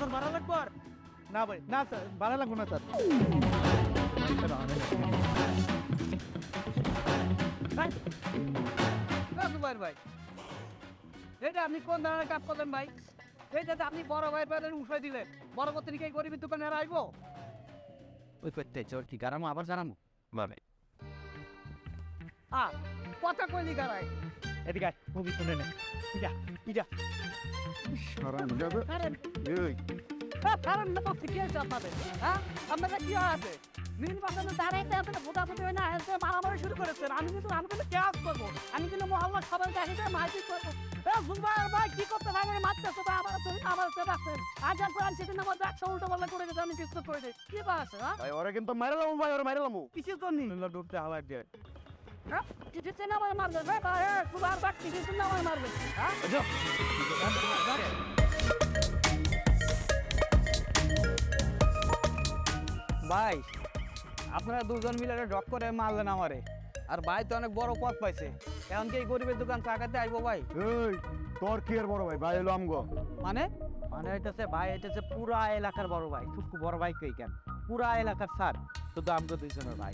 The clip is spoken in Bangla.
তোর ভাড়া লাগবো আর? না ভাই না স্যার ভাড়া লাগবো না স্যার। ভাই না জুবাইর ভাই। এটা আপনি কোন ধরনের কাজ করলেন ভাই? এইটাতে আপনি বড় ভাই বাইরে উঠাই দিলেন। বড় করতে কি এই গরিবের দোকানে আইবো? ওই করতে চোর কি গারামো আবার জানামো। মানে আ কথা কইলি গারাই এদিকে আয়, মুভি শুনে নে। যা। যা। সরান যাবে। কারণ এই। কারণ না তো ঠিকই আছে আপনাদের। হ্যাঁ আপনাদের কি আছে? বাসাতে দাঁড়াইতে আপনারা ভোটা ভোটি হয় না এসে মারামারি শুরু করেছেন। আমি কিন্তু আমি কিন্তু ক্যাস করব। আমি কিন্তু মহল্লা সবাই দেখে মাইকি করব। জুম্বার ভাই কি করতে থাকে মারতে তো আমার আমার সে রাখছেন। আজ আর কোরআন সেদিন আমার ব্যবসা উল্টো পাল্টা করে গেছে আমি কিছু করে কি বা আছে হ্যাঁ? ভাই ওরা কিন্তু মাইরালাম ভাই ওরা মাইরালাম কিসের জন্য? নুলা ডুবতে হাওয়া দিয়ে। হ্যাঁ? কিছুতে না মারবে ভাই মারবে। হ্যাঁ? আপনারা দুজন মিলে ডক করে মারলেন আমারে। আর ভাই তো অনেক বড় পথ পাইছে। এখন কি এই গরিবের দোকান চাকাতে আসব ভাই? এই তোর কি আর বড় ভাই? ভাই এলো আমগো। মানে? মানে হইতেছে ভাই হইতেছে পুরা এলাকার বড় ভাই। শুধু বড় ভাই কই কেন? পুরা এলাকার স্যার। শুধু আমগো দুইজনের ভাই।